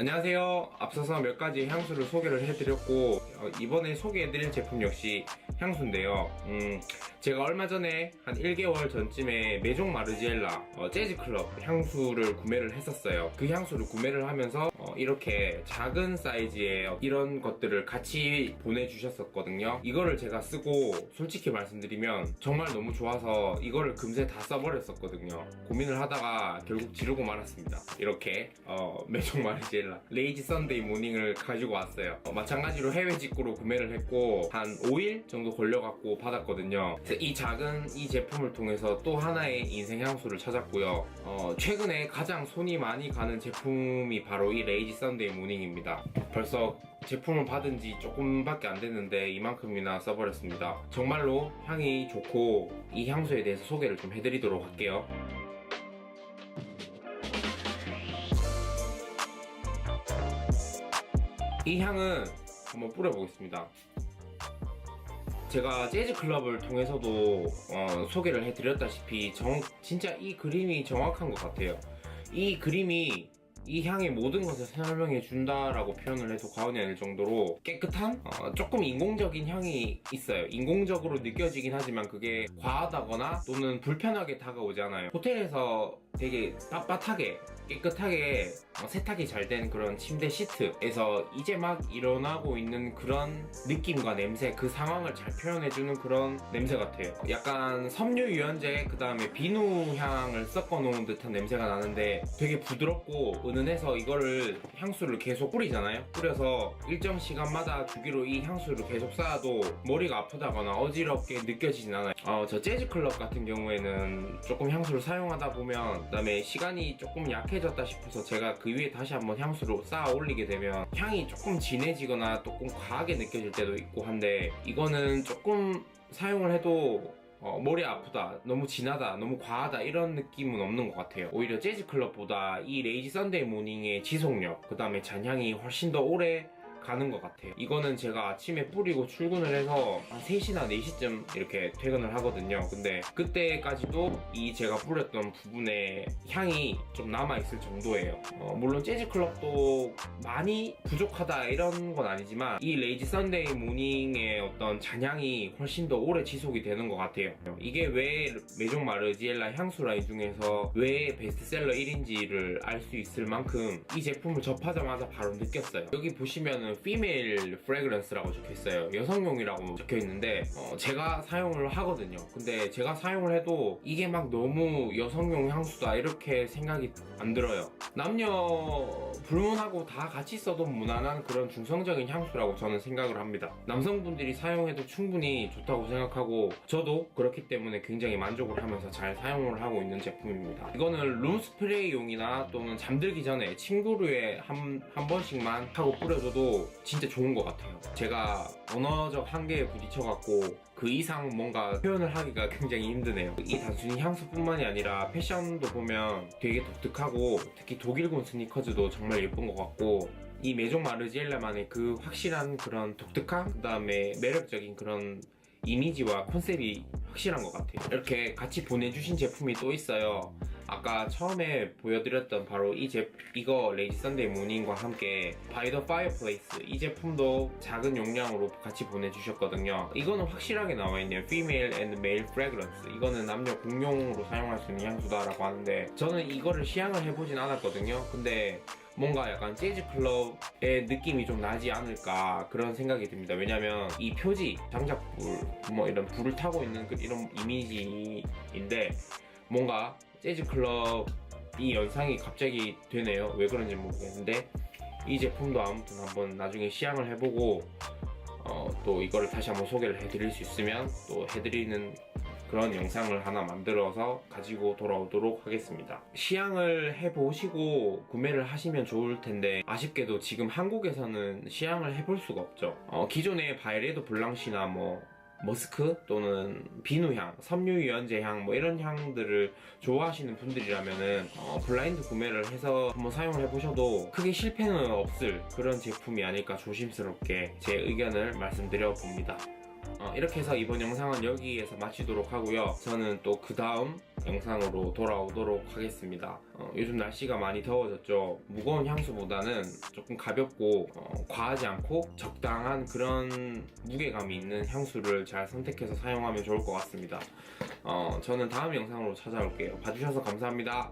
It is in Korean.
안녕하세요. 앞서서 몇 가지 향수를 소개를 해드렸고 어, 이번에 소개해드릴 제품 역시 향수인데요. 음, 제가 얼마 전에 한 1개월 전쯤에 메종 마르지엘라 어, 재즈클럽 향수를 구매를 했었어요. 그 향수를 구매를 하면서 어, 이렇게 작은 사이즈의 이런 것들을 같이 보내주셨었거든요. 이거를 제가 쓰고 솔직히 말씀드리면 정말 너무 좋아서 이거를 금세 다 써버렸었거든요. 고민을 하다가 결국 지르고 말았습니다. 이렇게 어, 메종 마르지엘라 레이지 썬데이 모닝을 가지고 왔어요. 어, 마찬가지로 해외 직구로 구매를 했고 한 5일 정도 걸려갖고 받았거든요. 이 작은 이 제품을 통해서 또 하나의 인생 향수를 찾았고요. 어, 최근에 가장 손이 많이 가는 제품이 바로 이 레이지 썬데이 모닝입니다. 벌써 제품을 받은 지 조금밖에 안 됐는데 이만큼이나 써버렸습니다. 정말로 향이 좋고 이 향수에 대해서 소개를 좀 해드리도록 할게요. 이 향은 한번 뿌려보겠습니다. 제가 재즈 클럽을 통해서도 어, 소개를 해드렸다시피 정, 진짜 이 그림이 정확한 것 같아요. 이 그림이 이 향의 모든 것을 설명해 준다라고 표현을 해도 과언이 아닐 정도로 깨끗한 어, 조금 인공적인 향이 있어요. 인공적으로 느껴지긴 하지만 그게 과하다거나 또는 불편하게 다가오지 않아요. 호텔에서 되게 빳빳하게 깨끗하게 어, 세탁이 잘 된 그런 침대 시트에서 이제 막 일어나고 있는 그런 느낌과 냄새 그 상황을 잘 표현해주는 그런 냄새 같아요. 약간 섬유 유연제 그 다음에 비누 향을 섞어 놓은 듯한 냄새가 나는데 되게 부드럽고 은은해서 이거를 향수를 계속 뿌리잖아요? 뿌려서 일정 시간마다 주기로 이 향수를 계속 쌓아도 머리가 아프다거나 어지럽게 느껴지진 않아요. 어, 저 재즈 클럽 같은 경우에는 조금 향수를 사용하다 보면 그다음에 시간이 조금 약해졌다 싶어서 제가 그 위에 다시 한번 향수로 쌓아 올리게 되면 향이 조금 진해지거나 조금 과하게 느껴질 때도 있고 한데 이거는 조금 사용을 해도 어, 머리 아프다, 너무 진하다, 너무 과하다 이런 느낌은 없는 것 같아요. 오히려 재즈 클럽보다 이 레이지 썬데이 모닝의 지속력, 그 다음에 잔향이 훨씬 더 오래 가는 것 같아요. 이거는 제가 아침에 뿌리고 출근을 해서 한 3시나 4시쯤 이렇게 퇴근을 하거든요. 근데 그때까지도 이 제가 뿌렸던 부분에 향이 좀 남아있을 정도예요. 어, 물론 재즈클럽도 많이 부족하다 이런 건 아니지만 이 레이지 썬데이 모닝의 어떤 잔향이 훨씬 더 오래 지속이 되는 것 같아요. 이게 왜 메종 마르지엘라 향수 라인 중에서 왜 베스트셀러 1인지를 알 수 있을 만큼 이 제품을 접하자마자 바로 느꼈어요. 여기 보시면은 female fragrance라고 적혀 있어요. 여성용이라고 적혀 있는데 어, 제가 사용을 하거든요. 근데 제가 사용을 해도 이게 막 너무 여성용 향수다 이렇게 생각이 안 들어요. 남녀 불문하고 다 같이 써도 무난한 그런 중성적인 향수라고 저는 생각을 합니다. 남성분들이 사용해도 충분히 좋다고 생각하고 저도 그렇기 때문에 굉장히 만족을 하면서 잘 사용을 하고 있는 제품입니다. 이거는 룸 스프레이용이나 또는 잠들기 전에 침구류에 한, 한 번씩만 하고 뿌려줘도 진짜 좋은 것 같아요. 제가 언어적 한계에 부딪혀갖고 그 이상 뭔가 표현을 하기가 굉장히 힘드네요. 이 단순히 향수뿐만이 아니라 패션도 보면 되게 독특하고 특히 독일군 스니커즈도 정말 예쁜 것 같고 이 메종 마르지엘라만의 그 확실한 그런 독특한 그 다음에 매력적인 그런 이미지와 컨셉이 확실한 것 같아요. 이렇게 같이 보내주신 제품이 또 있어요. 아까 처음에 보여드렸던 바로 이 제, 이거 레이지 썬데이 모닝과 함께 바이 더 파이어플레이스 이 제품도 작은 용량으로 같이 보내주셨거든요. 이거는 확실하게 나와있네요. Female and Male Fragrance. 이거는 남녀 공용으로 사용할 수 있는 향수다라고 하는데 저는 이거를 시향을 해보진 않았거든요. 근데 뭔가 약간 재즈 클럽의 느낌이 좀 나지 않을까 그런 생각이 듭니다. 왜냐면 이 표지, 장작불, 뭐 이런 불을 타고 있는 그 이런 이미지인데 뭔가 재즈 클럽이 연상이 갑자기 되네요. 왜 그런지 모르겠는데 이 제품도 아무튼 한번 나중에 시향을 해보고 어, 또 이거를 다시 한번 소개를 해드릴 수 있으면 또 해드리는 그런 영상을 하나 만들어서 가지고 돌아오도록 하겠습니다. 시향을 해보시고 구매를 하시면 좋을 텐데 아쉽게도 지금 한국에서는 시향을 해볼 수가 없죠. 어, 기존의 바이레도 블랑시나 뭐 머스크 또는 비누향, 섬유유연제 향 뭐 이런 향들을 좋아하시는 분들이라면은 어, 블라인드 구매를 해서 한번 사용을 해보셔도 크게 실패는 없을 그런 제품이 아닐까 조심스럽게 제 의견을 말씀드려 봅니다. 어, 이렇게 해서 이번 영상은 여기에서 마치도록 하고요. 저는 또 그 다음 영상으로 돌아오도록 하겠습니다. 어, 요즘 날씨가 많이 더워졌죠. 무거운 향수보다는 조금 가볍고 어, 과하지 않고 적당한 그런 무게감이 있는 향수를 잘 선택해서 사용하면 좋을 것 같습니다. 어, 저는 다음 영상으로 찾아올게요. 봐주셔서 감사합니다.